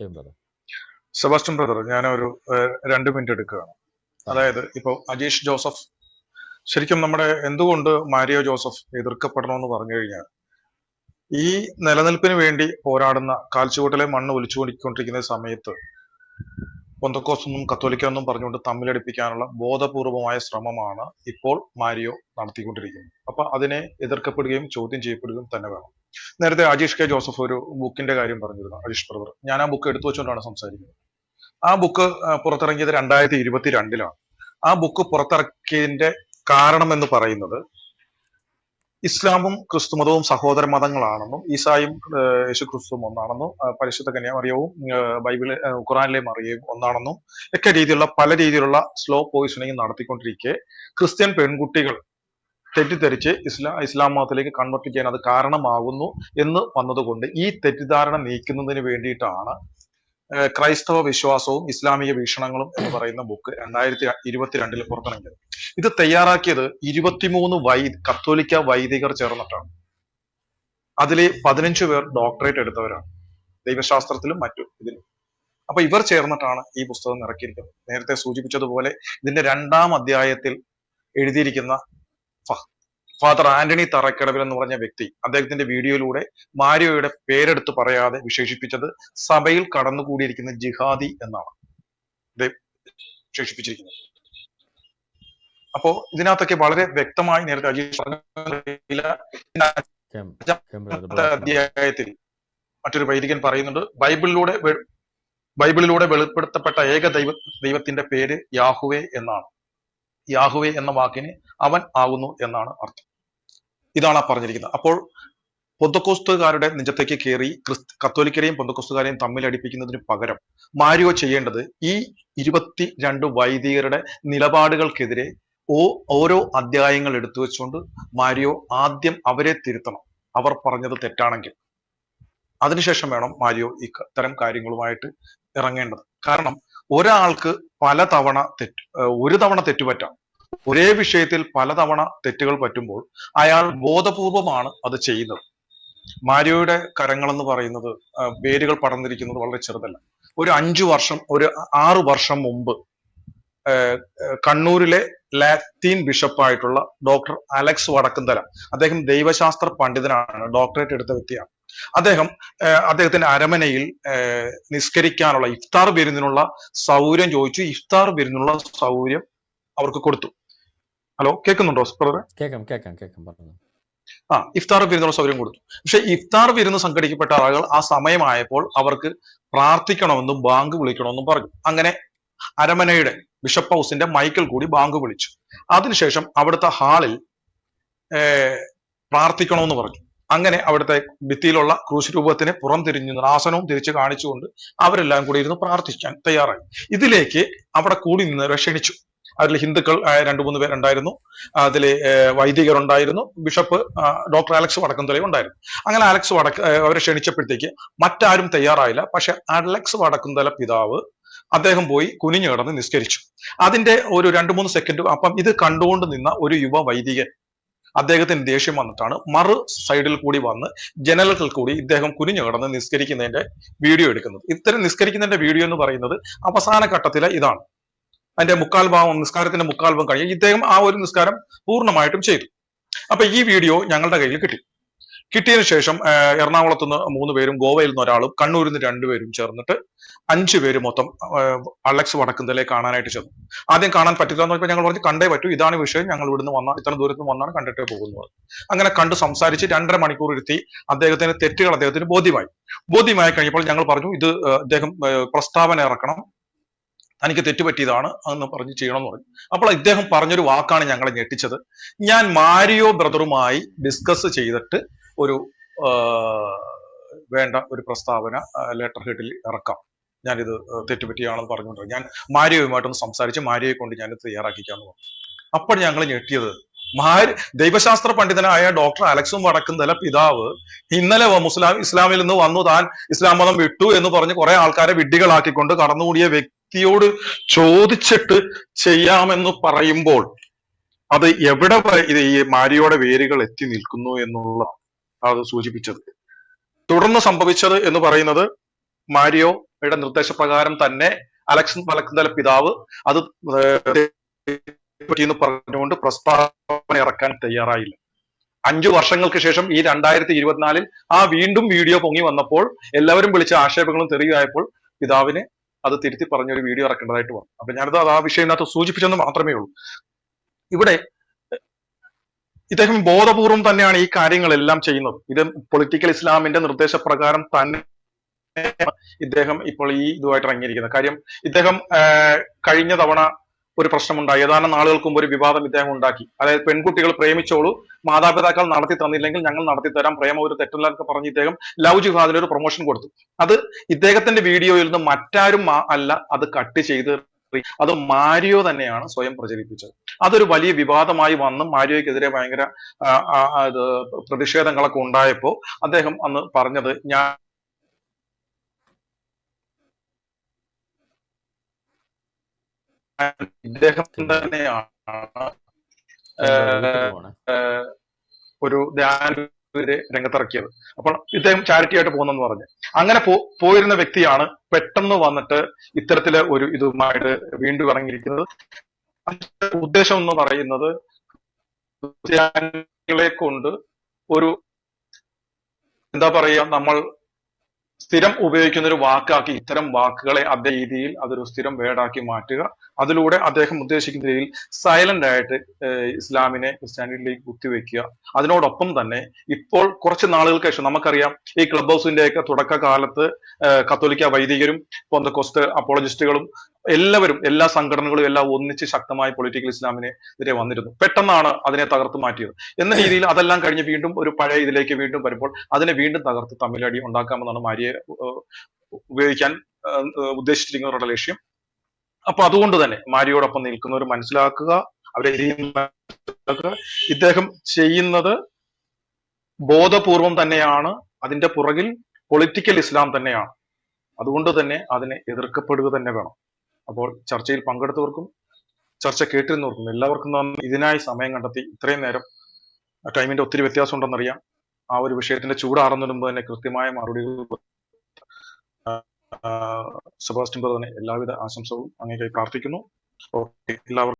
ചെയ്യും brother Sebastian brother ഞാൻ ഒരു രണ്ട് മിനിറ്റ് എടുക്കുകയാണ്. അതായത് ഇപ്പോൾ അജീഷ് ജോസഫ് ശരിക്കും നമ്മുടെ എന്തുകൊണ്ട് മാരിയോ ജോസഫ് എതിർക്കപ്പെടണമെന്ന് പറഞ്ഞു കഴിഞ്ഞാൽ ഈ നിലനിൽപ്പിന് വേണ്ടി പോരാടുന്ന കാൽച്ചുവട്ടിലെ മണ്ണ് ഒലിച്ചുകൊണ്ടിരിക്കുന്ന സമയത്ത് പൊന്തക്കോസൊന്നും കത്തോലിക്കൊന്നും പറഞ്ഞുകൊണ്ട് തമ്മിലടിപ്പിക്കാനുള്ള ബോധപൂർവമായ ശ്രമമാണ് ഇപ്പോൾ മാരിയോ നടത്തിക്കൊണ്ടിരിക്കുന്നത്. അപ്പൊ അതിനെ എതിർക്കപ്പെടുകയും ചോദ്യം ചെയ്യപ്പെടുകയും തന്നെ വേണം. നേരത്തെ അജീഷ് കെ ജോസഫ് ഒരു ബുക്കിന്റെ കാര്യം പറഞ്ഞിരുന്നു അജീഷ് ബ്രദർ ഞാൻ ആ ബുക്ക് എടുത്തു വെച്ചുകൊണ്ടാണ് സംസാരിക്കുന്നത്. ആ ബുക്ക് പുറത്തിറങ്ങിയത് രണ്ടായിരത്തി ഇരുപത്തി രണ്ടിലാണ് ആ ബുക്ക് പുറത്തിറക്കിയതിന്റെ കാരണം എന്ന് പറയുന്നത് ഇസ്ലാമും ക്രിസ്തുമതവും സഹോദര മതങ്ങളാണെന്നും ഈസായും യേശു ക്രിസ്തുവും ഒന്നാണെന്നും പരിശുദ്ധ കന്യാമറിയവും മറിയവും ബൈബിൾ ഖുറാനിലെ മറിയവും ഒന്നാണെന്നും ഒക്കെ രീതിയിലുള്ള പല രീതിയിലുള്ള സ്ലോ പോയിസണിങ് നടത്തിക്കൊണ്ടിരിക്കെ ക്രിസ്ത്യൻ പെൺകുട്ടികൾ തെറ്റിദ്ധരിച്ച് ഇസ്ലാം ഇസ്ലാം മതത്തിലേക്ക് കൺവെർട്ട് ചെയ്യാൻ അത് കാരണമാകുന്നു എന്ന് വന്നതുകൊണ്ട് ഈ തെറ്റിദ്ധാരണ നീക്കുന്നതിന് വേണ്ടിയിട്ടാണ് ക്രൈസ്തവ വിശ്വാസവും ഇസ്ലാമിക വീക്ഷണങ്ങളും എന്ന് പറയുന്ന ബുക്ക് രണ്ടായിരത്തി ഇരുപത്തിരണ്ടിൽ പുറത്തിറങ്ങിയത്. ഇത് തയ്യാറാക്കിയത് ഇരുപത്തിമൂന്ന് വൈ കത്തോലിക്ക വൈദികർ ചേർന്നിട്ടാണ്. അതിലെ പതിനഞ്ചു പേർ ഡോക്ടറേറ്റ് എടുത്തവരാണ്. ദൈവശാസ്ത്രത്തിലും മറ്റും ഇതിലും. അപ്പൊ ഇവർ ചേർന്നിട്ടാണ് ഈ പുസ്തകം ഇറക്കിയിരിക്കുന്നത്. നേരത്തെ സൂചിപ്പിച്ചതുപോലെ ഇതിന്റെ രണ്ടാം അധ്യായത്തിൽ എഴുതിയിരിക്കുന്ന ഫാദർ ആന്റണി തറക്കടവിൽ എന്ന് പറഞ്ഞ വ്യക്തി അദ്ദേഹത്തിന്റെ വീഡിയോയിലൂടെ മാരിയോയുടെ പേരെടുത്ത് പറയാതെ വിശേഷിപ്പിച്ചത് സഭയിൽ കടന്നുകൂടിയിരിക്കുന്ന ജിഹാദി എന്നാണ്. വിശേഷിപ്പിച്ചിരിക്കുന്നത്. അപ്പോ ഇതിനകത്തൊക്കെ വളരെ വ്യക്തമായി നേരത്തെ അജീഷ് അധ്യായത്തിൽ മറ്റൊരു വൈദികൻ പറയുന്നുണ്ട് ബൈബിളിലൂടെ ബൈബിളിലൂടെ വെളിപ്പെടുത്തപ്പെട്ട ഏക ദൈവ ദൈവത്തിന്റെ പേര് യാഹുവേ എന്നാണ്. യാഹുവേ എന്ന വാക്കിന് അവൻ ആകുന്നു എന്നാണ് അർത്ഥം. ഇതാണ് ആ പറഞ്ഞിരിക്കുന്നത്. അപ്പോൾ പൊന്തക്കോസ്തുകാരുടെ നെഞ്ചത്തേക്ക് കയറി ക്രിസ്ത കത്തോലിക്കരെയും പൊന്തക്കോസ്തുകാരെയും തമ്മിൽ അടിപ്പിക്കുന്നതിന് പകരം മാരിയോ ചെയ്യേണ്ടത് ഈ ഇരുപത്തി രണ്ട് വൈദികരുടെ നിലപാടുകൾക്കെതിരെ ഓ ഓരോ അധ്യായങ്ങൾ എടുത്തു വെച്ചുകൊണ്ട് മാരിയോ ആദ്യം അവരെ തിരുത്തണം. അവർ പറഞ്ഞത് തെറ്റാണെങ്കിൽ. അതിനുശേഷം വേണം മാരിയോ ഇത്തരം കാര്യങ്ങളുമായിട്ട് ഇറങ്ങേണ്ടത്. കാരണം ഒരാൾക്ക് പല തവണ തെറ്റ് ഒരു തവണ തെറ്റുപറ്റാം. ഒരേ വിഷയത്തിൽ പലതവണ തെറ്റുകൾ പറ്റുമ്പോൾ അയാൾ ബോധപൂർവമാണ് അത് ചെയ്യുന്നത്. മാരിയോയുടെ കരങ്ങൾ എന്ന് പറയുന്നത് വേരുകൾ പടർന്നിരിക്കുന്നത് വളരെ ചെറുതല്ല. ഒരു അഞ്ചു വർഷം ഒരു ആറു വർഷം മുമ്പ് കണ്ണൂരിലെ ലാത്തീൻ ബിഷപ്പായിട്ടുള്ള ഡോക്ടർ അലക്സ് വടക്കുന്തല അദ്ദേഹം ദൈവശാസ്ത്ര പണ്ഡിതനാണ് ഡോക്ടറേറ്റ് എടുത്ത വ്യക്തിയാണ്. അദ്ദേഹം അദ്ദേഹത്തിന്റെ അരമനയിൽ നിസ്കരിക്കാനുള്ള ഇഫ്താർ വിരുന്നിനുള്ള സൗകര്യം ചോദിച്ചു. ഇഫ്താർ വിരുന്നുള്ള സൗകര്യം അവർക്ക് കൊടുത്തു. ഹലോ കേൾക്കുന്നുണ്ടോ ബ്രദറെ? കേൾക്കാം കേൾക്കാം പറഞ്ഞു ആ ഇഫ്താർ വിരുന്നുള്ള സൗകര്യം കൊടുത്തു. പക്ഷെ ഇഫ്താർ വിരുന്ന് സംഘടിക്കപ്പെട്ട ആളുകൾ ആ സമയമായപ്പോൾ അവർക്ക് പ്രാർത്ഥിക്കണമെന്നും ബാങ്ക് വിളിക്കണമെന്നും പറഞ്ഞു. അങ്ങനെ അരമനയുടെ ബിഷപ്പ് ഹൗസിന്റെ മൈക്കിൾ കൂടി ബാങ്ക് വിളിച്ചു. അതിനുശേഷം അവിടുത്തെ ഹാളിൽ പ്രാർത്ഥിക്കണമെന്ന് പറഞ്ഞു. അങ്ങനെ അവിടുത്തെ ഭിത്തിയിലുള്ള ക്രൂശ് രൂപത്തിന് പുറം തിരിഞ്ഞു നിന്ന് തിരിച്ചു കാണിച്ചുകൊണ്ട് അവരെല്ലാം കൂടി ഇരുന്ന് പ്രാർത്ഥിക്കാൻ തയ്യാറായി. ഇതിലേക്ക് അവിടെ കൂടി നിന്നവരെ ക്ഷണിച്ചു. അതിൽ ഹിന്ദുക്കൾ രണ്ടു മൂന്ന് പേരുണ്ടായിരുന്നു അതിൽ വൈദികർ ഉണ്ടായിരുന്നു. ബിഷപ്പ് ഡോക്ടർ അലക്സ് വടക്കന്തലയും ഉണ്ടായിരുന്നു. അങ്ങനെ അലക്സ് വടക്ക് അവരെ ക്ഷണിച്ചപ്പോഴത്തേക്ക് മറ്റാരും തയ്യാറായില്ല. പക്ഷെ അലക്സ് വടക്കുന്തല പിതാവ് അദ്ദേഹം പോയി കുനിഞ്ഞു കിടന്ന് നിസ്കരിച്ചു. അതിന്റെ ഒരു രണ്ടു മൂന്ന് സെക്കൻഡ് അപ്പം ഇത് കണ്ടുകൊണ്ട് നിന്ന ഒരു യുവ വൈദികൻ അദ്ദേഹത്തിന് ദേഷ്യം വന്നിട്ടാണ് മറു സൈഡിൽ കൂടി വന്ന് ജനലുകൾ കൂടി ഇദ്ദേഹം കുനിഞ്ഞു കിടന്ന് നിസ്കരിക്കുന്നതിന്റെ വീഡിയോ എടുക്കുന്നത്. ഇത്തരം നിസ്കരിക്കുന്നതിന്റെ വീഡിയോ എന്ന് പറയുന്നത് അവസാന ഘട്ടത്തിലെ ഇതാണ്. അതിന്റെ മുക്കാൽ ഭാവം നിസ്കാരത്തിന്റെ മുക്കാൽ ഭാവം കഴിഞ്ഞ് ഇദ്ദേഹം ആ ഒരു നിസ്കാരം പൂർണമായിട്ടും ചെയ്തു. അപ്പൊ ഈ വീഡിയോ ഞങ്ങളുടെ കയ്യിൽ കിട്ടി. കിട്ടിയതിനു ശേഷം എറണാകുളത്ത് നിന്ന് മൂന്ന് പേരും ഗോവയിൽ നിന്ന് ഒരാളും കണ്ണൂരിൽ നിന്ന് രണ്ടുപേരും ചേർന്നിട്ട് അഞ്ചു പേര് മൊത്തം അലക്സ് വടക്കുന്തലെ കാണാനായിട്ട് ചെന്നു. ആദ്യം കാണാൻ പറ്റില്ല എന്ന് പറഞ്ഞപ്പോൾ ഞങ്ങൾ പറഞ്ഞു കണ്ടേ പറ്റൂ ഇതാണ് വിഷയം. ഞങ്ങൾ ഇവിടുന്ന് വന്ന ഇത്ര ദൂരത്ത് നിന്ന് വന്നാണ് കണ്ടിട്ടേ പോകുന്നത്. അങ്ങനെ കണ്ട് സംസാരിച്ച് രണ്ടര മണിക്കൂർ ഇരുത്തി അദ്ദേഹത്തിന് തെറ്റുകൾ അദ്ദേഹത്തിന് ബോധ്യമായി. ബോധ്യമായി കഴിഞ്ഞപ്പോൾ ഞങ്ങൾ പറഞ്ഞു ഇത് അദ്ദേഹം പ്രസ്താവന ഇറക്കണം. തനിക്ക് തെറ്റുപറ്റിയതാണ് എന്ന് പറഞ്ഞ് ചെയ്യണമെന്ന് പറഞ്ഞു. അപ്പോൾ ഇദ്ദേഹം പറഞ്ഞൊരു വാക്കാണ് ഞങ്ങളെ ഞെട്ടിച്ചത്. ഞാൻ മാരിയോ ബ്രദറുമായി ഡിസ്കസ് ചെയ്തിട്ട് ഒരു വേണ്ട ഒരു പ്രസ്താവന ലെറ്റർ ഹെഡിൽ ഇറക്കാം. ഞാനിത് തെറ്റുപറ്റിയാണെന്ന് പറഞ്ഞുകൊണ്ട് ഞാൻ മാരിയോയുമായിട്ടൊന്ന് സംസാരിച്ച് മാര്യയെ കൊണ്ട് ഞാൻ തയ്യാറാക്കിക്കാന്ന് പറഞ്ഞു. അപ്പോൾ ഞങ്ങൾ ഞെട്ടിയത്. മാരി ദൈവശാസ്ത്ര പണ്ഡിതനായ ഡോക്ടർ അലക്സും വടക്കുന്തല പിതാവ് ഇന്നലെ മുസ്ലാം ഇസ്ലാമിൽ നിന്ന് വന്നു. താൻ ഇസ്ലാം മതം വിട്ടു എന്ന് പറഞ്ഞ് കുറെ ആൾക്കാരെ വിഡ്ഢികളാക്കിക്കൊണ്ട് കടന്നുകൂടിയ വ്യക്തിയോട് ചോദിച്ചിട്ട് ചെയ്യാമെന്ന് പറയുമ്പോൾ അത് എവിടെ ഈ മാരിയുടെ വേരുകൾ എത്തി നിൽക്കുന്നു എന്നുള്ള അത് സൂചിപ്പിച്ചത്. തുടർന്ന് സംഭവിച്ചത് എന്ന് പറയുന്നത് മാരിയോയുടെ നിർദ്ദേശപ്രകാരം തന്നെ അലക്സ് മലക്കുന്തല പിതാവ് അത് പറഞ്ഞുകൊണ്ട് പ്രസ്താവന ഇറക്കാൻ തയ്യാറായില്ല. അഞ്ചു വർഷങ്ങൾക്ക് ശേഷം ഈ രണ്ടായിരത്തി ഇരുപത്തിനാലിൽ ആ വീണ്ടും വീഡിയോ പൊങ്ങി വന്നപ്പോൾ എല്ലാവരും വിളിച്ച ആക്ഷേപങ്ങളും തെറിയായപ്പോൾ പിതാവിന് അത് തിരുത്തി പറഞ്ഞൊരു വീഡിയോ ഇറക്കേണ്ടതായിട്ട് വന്നു. അപ്പൊ ഞാനത് ആ വിഷയത്തിനകത്ത് സൂചിപ്പിച്ചെന്ന് മാത്രമേ ഉള്ളൂ. ഇവിടെ ഇദ്ദേഹം ബോധപൂർവം തന്നെയാണ് ഈ കാര്യങ്ങളെല്ലാം ചെയ്യുന്നത്. ഇത് പൊളിറ്റിക്കൽ ഇസ്ലാമിന്റെ നിർദ്ദേശപ്രകാരം തന്നെ ഇദ്ദേഹം ഇപ്പോൾ ഈ ഇതുമായിട്ട് ഇറങ്ങിയിരിക്കുന്നത്. കാര്യം ഇദ്ദേഹം കഴിഞ്ഞ തവണ ഒരു പ്രശ്നമുണ്ടായി. ഏതാനും നാളുകൾക്ക് മുമ്പ് ഒരു വിവാദം ഇദ്ദേഹം ഉണ്ടാക്കി. അതായത് പെൺകുട്ടികൾ പ്രേമിച്ചോളൂ മാതാപിതാക്കൾ നടത്തി തന്നില്ലെങ്കിൽ ഞങ്ങൾ നടത്തി തരാം പ്രേമ ഒരു തെറ്റല്ല എന്നൊക്കെ പറഞ്ഞ് ഇദ്ദേഹം ലവ് ജിഹാദിന് ഒരു പ്രൊമോഷൻ കൊടുത്തു. അത് ഇദ്ദേഹത്തിന്റെ വീഡിയോയിൽ നിന്ന് മറ്റാരും അല്ല അത് കട്ട് ചെയ്ത് അത് മാരിയോ തന്നെയാണ് സ്വയം പ്രചരിപ്പിച്ചത്. അതൊരു വലിയ വിവാദമായി വന്ന് മാരിയോയ്ക്കെതിരെ ഭയങ്കര പ്രതിഷേധങ്ങളൊക്കെ ഉണ്ടായപ്പോ അദ്ദേഹം അന്ന് പറഞ്ഞത് ഞാൻ ഇദ്ദേഹം തന്നെയാണ് ഒരു പോണേ ധ്യാനത്തിനെതിരെ രംഗത്തിറക്കിയത്. അപ്പോൾ ഇദ്ദേഹം ചാരിറ്റി ആയിട്ട് പോകുന്നെന്ന് പറഞ്ഞു. അങ്ങനെ പോയിരുന്ന വ്യക്തിയാണ് പെട്ടെന്ന് വന്നിട്ട് ഇത്തരത്തിലെ ഒരു ഇതുമായിട്ട് വീണ്ടും ഇറങ്ങിയിരിക്കുന്നത്. ഉദ്ദേശം എന്ന് പറയുന്നത് ക്രിസ്ത്യാനികളെ കൊണ്ട് ഒരു എന്താ പറയുക നമ്മൾ സ്ഥിരം ഉപയോഗിക്കുന്ന ഒരു വാക്കാക്കി ഇത്തരം വാക്കുകളെ അതേ രീതിയിൽ അതൊരു സ്ഥിരം വേർഡാക്കി മാറ്റുക. അതിലൂടെ അദ്ദേഹം ഉദ്ദേശിക്കുന്ന രീതിയിൽ സൈലന്റ് ആയിട്ട് ഇസ്ലാമിനെ ക്രിസ്ത്യാനിറ്റിയിലേക്ക് കുത്തിവെക്കുക. അതിനോടൊപ്പം തന്നെ ഇപ്പോൾ കുറച്ച് നാളുകൾക്ക് ശേഷം നമുക്കറിയാം ഈ ക്ലബ് ഹൗസിന്റെ ഒക്കെ തുടക്കകാലത്ത് കത്തോലിക്ക വൈദികരും പൊന്തക്കൊസ്ത് അപ്പോളജിസ്റ്റുകളും എല്ലാവരും എല്ലാ സംഘടനകളും എല്ലാം ഒന്നിച്ച് ശക്തമായി പൊളിറ്റിക്കൽ ഇസ്ലാമിനെ എതിരെ വന്നിരുന്നു. പെട്ടെന്നാണ് അതിനെ തകർത്ത് മാറ്റിയത്. എന്ന രീതിയിൽ അതെല്ലാം കഴിഞ്ഞ് വീണ്ടും ഒരു പഴയ ഇതിലേക്ക് വീണ്ടും വരുമ്പോൾ അതിനെ വീണ്ടും തകർത്ത് തമ്മിലടി ഉണ്ടാക്കാമെന്നാണ് മാരിയെ ഉപയോഗിക്കാൻ ഉദ്ദേശിച്ചിരിക്കുന്നവരുടെ ലക്ഷ്യം. അപ്പൊ അതുകൊണ്ട് തന്നെ മാരിയോടൊപ്പം നിൽക്കുന്നവർ മനസ്സിലാക്കുക അവരെ ഇദ്ദേഹം ചെയ്യുന്നത് ബോധപൂർവം തന്നെയാണ്. അതിന്റെ പുറകിൽ പൊളിറ്റിക്കൽ ഇസ്ലാം തന്നെയാണ്. അതുകൊണ്ട് തന്നെ അതിനെ എതിർക്കപ്പെടുക തന്നെ വേണം. അപ്പോൾ ചർച്ചയിൽ പങ്കെടുത്തവർക്കും ചർച്ച കേട്ടിരുന്നവർക്കും എല്ലാവർക്കും ഇതിനായി സമയം കണ്ടെത്തി. ഇത്രയും നേരം ടൈമിന്റെ ഒത്തിരി വ്യത്യാസം ഉണ്ടെന്നറിയാം. ആ ഒരു വിഷയത്തിന്റെ ചൂടാറുന്നതിന് മുമ്പ് തന്നെ കൃത്യമായ മറുപടികൾ സെബാസ്റ്റ്യൻ തന്നെ എല്ലാവിധ ആശംസകളും അങ്ങേക്കായി പ്രാർത്ഥിക്കുന്നു. എല്ലാവർക്കും